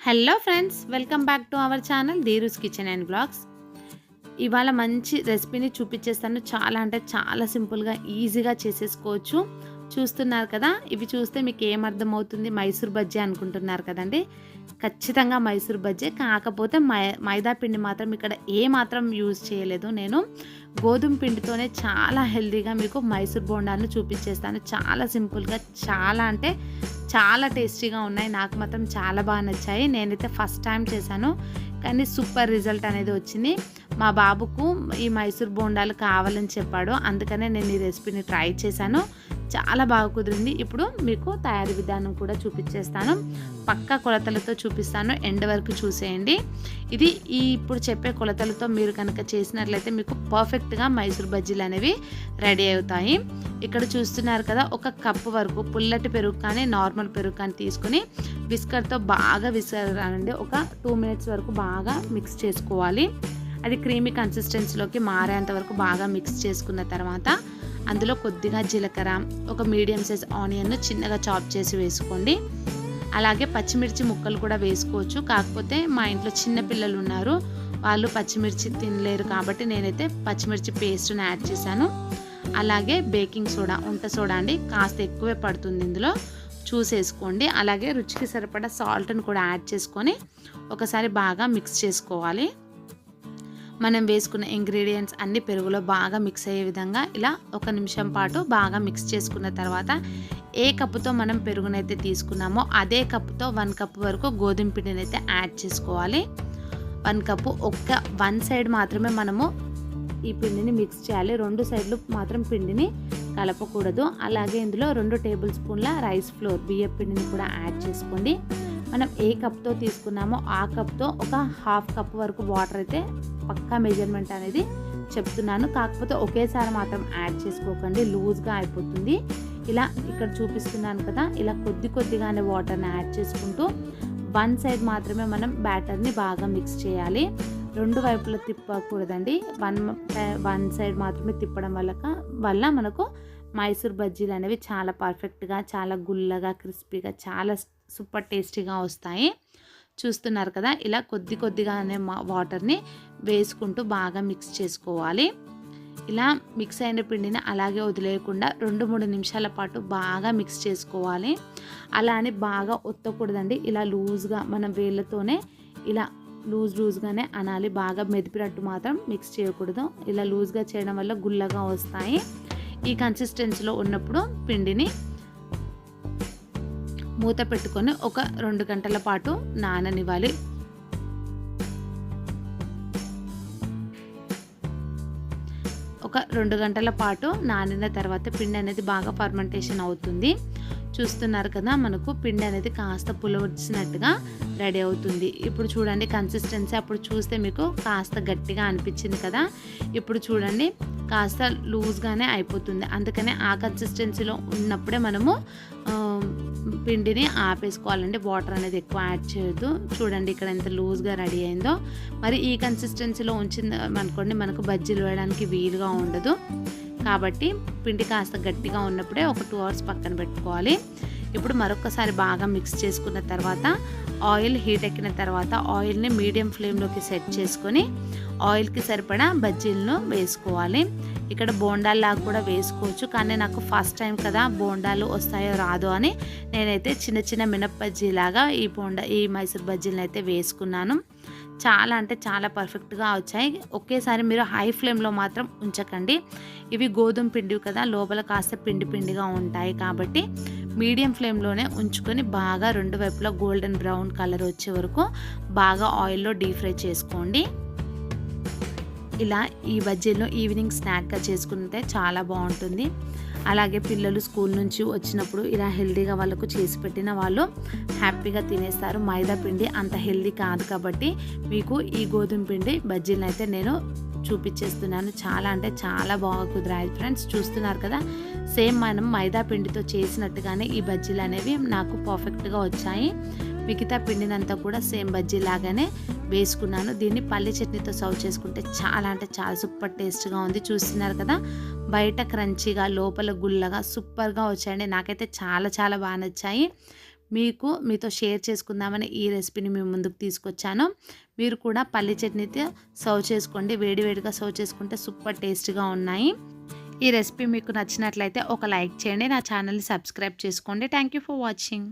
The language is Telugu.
Hello friends welcome back to our channel Dheeru's kitchen and blogs. ఇవాళ మంచి రెసిపీని చూపించేస్తాను. చాలా అంటే చాలా సింపుల్గా ఈజీగా చేసేసుకోవచ్చు. చూస్తున్నారు కదా? ఇవి చూస్తే మీకు ఏమర్థమవుతుంది? మైసూర్ బజ్జీ అనుకుంటున్నారు కదండి. ఖచ్చితంగా మైసూర్ బజ్జీ. కాకపోతే మై మైదా పిండి మాత్రం ఇక్కడ ఏ మాత్రం యూజ్ చేయలేదు నేను. గోధుమ పిండితోనే చాలా హెల్దీగా మీకు మైసూర్ బోండాను చూపించేస్తాను. చాలా సింపుల్గా చాలా అంటే చాలా టేస్టీగా ఉన్నాయి. నాకు మాత్రం చాలా బాగా నచ్చాయి. నేనైతే ఫస్ట్ టైం చేశాను. కానీ సూపర్ రిజల్ట్ అనేది వచ్చింది. మా బాబుకు ఈ మైసూర్ బోండాలు కావాలని చెప్పాడు. అందుకనే నేను ఈ రెసిపీని ట్రై చేశాను. చాలా బాగా కుదిరింది. ఇప్పుడు మీకు తయారీ విధానం కూడా చూపించేస్తాను. పక్క కొలతలతో చూపిస్తాను. ఎండ్ వరకు చూసేయండి. ఇది ఈ ఇప్పుడు చెప్పే కొలతలతో మీరు కనుక చేసినట్లయితే మీకు పర్ఫెక్ట్గా మైసూర్ బజ్జీలు అనేవి రెడీ అవుతాయి. ఇక్కడ చూస్తున్నారు కదా ఒక కప్పు వరకు పుల్లటి పెరుగు కానీ నార్మల్ పెరుగు కానీ తీసుకుని విస్కర్తో బాగా విసరండి ఒక టూ మినిట్స్ వరకు బాగా మిక్స్ చేసుకోవాలి. అది క్రీమీ కన్సిస్టెన్సీలోకి మారేంత వరకు బాగా మిక్స్ చేసుకున్న తర్వాత అందులో కొద్దిగా జీలకర్ర ఒక మీడియం సైజ్ ఆనియన్ చిన్నగా చాప్ చేసి వేసుకోండి. అలాగే పచ్చిమిర్చి ముక్కలు కూడా వేసుకోవచ్చు. కాకపోతే మా ఇంట్లో చిన్న పిల్లలు ఉన్నారు. వాళ్ళు పచ్చిమిర్చి తినలేరు కాబట్టి నేనైతే పచ్చిమిర్చి పేస్ట్ని యాడ్ చేశాను. అలాగే బేకింగ్ సోడా ఉంట సోడా అండి కాస్త ఎక్కువే పడుతుంది ఇందులో. చూసేసుకోండి. అలాగే రుచికి సరిపడా సాల్ట్ని కూడా యాడ్ చేసుకొని ఒకసారి బాగా మిక్స్ చేసుకోవాలి. మనం వేసుకున్న ఇంగ్రీడియంట్స్ అన్ని పెరుగులో బాగా మిక్స్ అయ్యే విధంగా ఇలా ఒక నిమిషం పాటు బాగా మిక్స్ చేసుకున్న తర్వాత ఏ కప్పుతో మనం పెరుగునైతే తీసుకున్నామో అదే కప్పుతో వన్ కప్ వరకు గోధుమ పిండిని అయితే యాడ్ చేసుకోవాలి. వన్ కప్పు ఒక్క వన్ సైడ్ మాత్రమే మనము ఈ పిండిని మిక్స్ చేయాలి. రెండు సైడ్లు మాత్రం పిండిని కలపకూడదు. అలాగే ఇందులో రెండు టేబుల్ స్పూన్ల రైస్ ఫ్లోర్ బియ్య పిండిని కూడా యాడ్ చేసుకోండి. మనం ఏ కప్తో తీసుకున్నామో ఆ కప్తో ఒక హాఫ్ కప్ వరకు వాటర్ అయితే పక్కా మెజర్మెంట్ అనేది చెప్తున్నాను. కాకపోతే ఒకేసారి మాత్రం యాడ్ చేసుకోకండి. లూజ్గా అయిపోతుంది. ఇలా ఇక్కడ చూపిస్తున్నాను కదా ఇలా కొద్ది కొద్దిగానే వాటర్ని యాడ్ చేసుకుంటూ వన్ సైడ్ మాత్రమే మనం బ్యాటర్ని బాగా మిక్స్ చేయాలి. రెండు వైపులా తిప్పకూడదండి. వన్ వన్ సైడ్ మాత్రమే తిప్పడం వల్ల వల్ల మనకు మైసూర్ బజ్జీలు అనేవి చాలా పర్ఫెక్ట్గా చాలా గుల్లగా క్రిస్పీగా చాలా సూపర్ టేస్టీగా వస్తాయి. చూస్తున్నారు కదా ఇలా కొద్ది కొద్దిగానే వాటర్ని వేసుకుంటూ బాగా మిక్స్ చేసుకోవాలి. ఇలా మిక్స్ అయిన పిండిని అలాగే వదిలేయకుండా రెండు మూడు నిమిషాల పాటు బాగా మిక్స్ చేసుకోవాలి. అలా అని బాగా ఒత్తకూడదండి. ఇలా లూజ్గా మనం వేళ్ళతోనే ఇలా లూజ్ లూజ్గానే అనాలి. బాగా మెదిపినట్టు మాత్రం మిక్స్ చేయకూడదు. ఇలా లూజ్గా చేయడం వల్ల గుల్లగా వస్తాయి. ఈ కన్సిస్టెన్సీలో ఉన్నప్పుడు పిండిని మూత పెట్టుకొని ఒక రెండు గంటల పాటు నాననివ్వాలి. ఒక రెండు గంటల పాటు నానిన తర్వాత పిండి అనేది బాగా ఫర్మెంటేషన్ అవుతుంది. చూస్తున్నారు కదా మనకు పిండి అనేది కాస్త పులవచ్చినట్టుగా రెడీ అవుతుంది. ఇప్పుడు చూడండి కన్సిస్టెన్సీ అప్పుడు చూస్తే మీకు కాస్త గట్టిగా అనిపించింది కదా. ఇప్పుడు చూడండి కాస్త లూజ్గానే అయిపోతుంది. అందుకనే ఆ కన్సిస్టెన్సీలో ఉన్నప్పుడే మనము పిండిని ఆపేసుకోవాలండి. వాటర్ అనేది ఎక్కువ యాడ్ చేయొద్దు. చూడండి ఇక్కడ ఎంత లూజ్గా రెడీ అయిందో. మరి ఈ కన్సిస్టెన్సీలో ఉంచింది అనుకోండి మనకు బజ్జీలు వేయడానికి వీలుగా ఉండదు. కాబట్టి పిండి కాస్త గట్టిగా ఉన్నప్పుడే ఒక టూ అవర్స్ పక్కన పెట్టుకోవాలి. ఇప్పుడు మరొకసారి బాగా మిక్స్ చేసుకున్న తర్వాత ఆయిల్ హీట్ ఎక్కిన తర్వాత ఆయిల్ని మీడియం ఫ్లేమ్లోకి సెట్ చేసుకొని ఆయిల్కి సరిపడా బజ్జీలను వేసుకోవాలి. ఇక్కడ బోండాల్లాగా కూడా వేసుకోవచ్చు. కానీ నాకు ఫస్ట్ టైం కదా బోండాలు వస్తాయో రాదో అని నేనైతే చిన్న చిన్న మినప్ బజ్జీలాగా ఈ బోండా ఈ మైసూర్ బజ్జీలను అయితే వేసుకున్నాను. చాలా అంటే చాలా పర్ఫెక్ట్గా వచ్చాయి. ఒకేసారి మీరు హై ఫ్లేమ్లో మాత్రం ఉంచకండి. ఇవి గోధుమ పిండివి కదా లోపల కాస్త పిండి పిండిగా ఉంటాయి కాబట్టి మీడియం ఫ్లేమ్లోనే ఉంచుకొని బాగా రెండు వైపులా గోల్డెన్ బ్రౌన్ కలర్ వచ్చే వరకు బాగా ఆయిల్లో డీప్ ఫ్రై చేసుకోండి. ఇలా ఈ బజ్జీలను ఈవినింగ్ స్నాక్గా చేసుకుంటే చాలా బాగుంటుంది. అలాగే పిల్లలు స్కూల్ నుంచి వచ్చినప్పుడు ఇలా హెల్దీగా వాళ్ళకు చేసి పెట్టిన వాళ్ళు హ్యాపీగా తినేస్తారు. మైదా పిండి అంత హెల్దీ కాదు కాబట్టి మీకు ఈ గోధుమ పిండి బజ్జీలను అయితే నేను చూపించేస్తున్నాను. చాలా అంటే చాలా బాగా కుదిరాయి ఫ్రెండ్స్. చూస్తున్నారు కదా? సేమ్ మనం మైదా పిండితో చేసినట్టుగానే ఈ బజ్జీలు అనేవి నాకు పర్ఫెక్ట్గా వచ్చాయి. మిగతా పిండినంతా కూడా సేమ్ బజ్జీ లాగానే వేసుకున్నాను. దీన్ని పల్లి చట్నీతో సర్వ్ చేసుకుంటే చాలా అంటే చాలా సూపర్ టేస్ట్గా ఉంది. చూస్తున్నారు కదా? బయట క్రంచిగా లోపల గుల్లగా సూపర్గా వచ్చాయండి. నాకైతే చాలా చాలా బాగా నచ్చాయి. మీకు మీతో షేర్ చేసుకుందామని ఈ రెసిపీని మేము ముందుకు తీసుకొచ్చాను. మీరు కూడా పల్లి చట్నీతో సర్వ్ చేసుకోండి. వేడివేడిగా సర్వ్ చేసుకుంటే సూపర్ టేస్ట్గా ఉన్నాయి. ఈ రెసిపీ మీకు నచ్చినట్లయితే ఒక లైక్ చేయండి. నా ఛానల్ని సబ్స్క్రైబ్ చేసుకోండి. Thank you for watching.